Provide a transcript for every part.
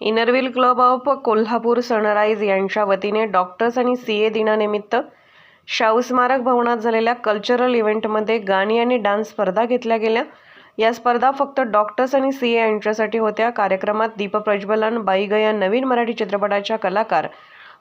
Inner wheel club of Kolhapur sunrise यांच्या वतीने doctors आणि सी ए दिनानिमित्त शाहू स्मारक भवनात झालेल्या कल्चरल इव्हेंटमध्ये गाणी आणि डान्स स्पर्धा घेतल्या गेल्या. या स्पर्धा फक्त डॉक्टर्स आणि सी ए यांच्यासाठी होत्या. कार्यक्रमात दीपप्रज्वलन बाईगया नवीन मराठी चित्रपटाच्या कलाकार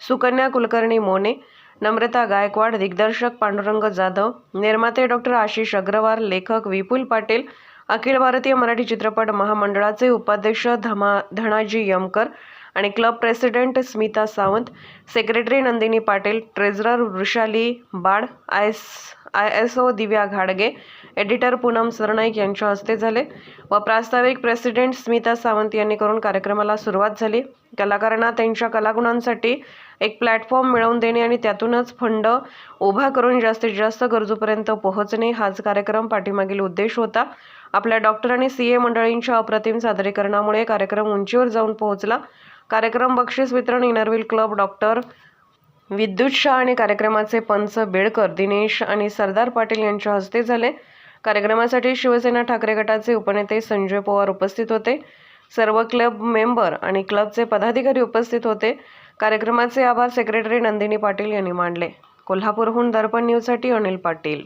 सुकन्या कुलकर्णी मोने नम्रता गायकवाड दिग्दर्शक पांडुरंग जाधव निर्माते डॉक्टर आशिष अग्रवाल लेखक विपुल पाटील अखिल भारतीय मराठी चित्रपट महामंडळाचे उपाध्यक्ष धमा धनाजी यमकर आणि club president Smita Sawant secretary Nandini Patil treasurer Vrushali Bad I S I S O Divya घाडगे एडिटर पूनम सरनाईक यांच्या हस्ते झाले व प्रास्ताविक प्रेसिडेंट स्मिता सावंत यांनी करून कार्यक्रमाला सुरुवात झाली. कलाकारांना त्यांच्या कलागुणांसाठी एक प्लॅटफॉर्म मिळवून देणे आणि त्यातूनच फंड उभा करून जास्तीत जास्त गरजूपर्यंत पोहोचणे हाच कार्यक्रम पाठीमागील उद्देश होता. आपल्या डॉक्टर आणि सी ए मंडळींच्या अप्रतिम सादरीकरणामुळे कार्यक्रम उंचीवर जाऊन पोहोचला. कार्यक्रम बक्षीस वितरण इनरव्हील क्लब डॉक्टर विद्युत शाह आणि कार्यक्रमाचे पंच बेडकर दिनेश आणि सरदार पाटील यांच्या हस्ते झाले. कार्यक्रमासाठी शिवसेना ठाकरे गटाचे उपनेते संजय पवार उपस्थित होते. सर्व क्लब मेंबर आणि क्लबचे पदाधिकारी उपस्थित होते. कार्यक्रमाचे आभार सेक्रेटरी नंदिनी पाटील यांनी मांडले कोल्हापूरहून दर्पण न्यूजसाठी अनिल पाटील.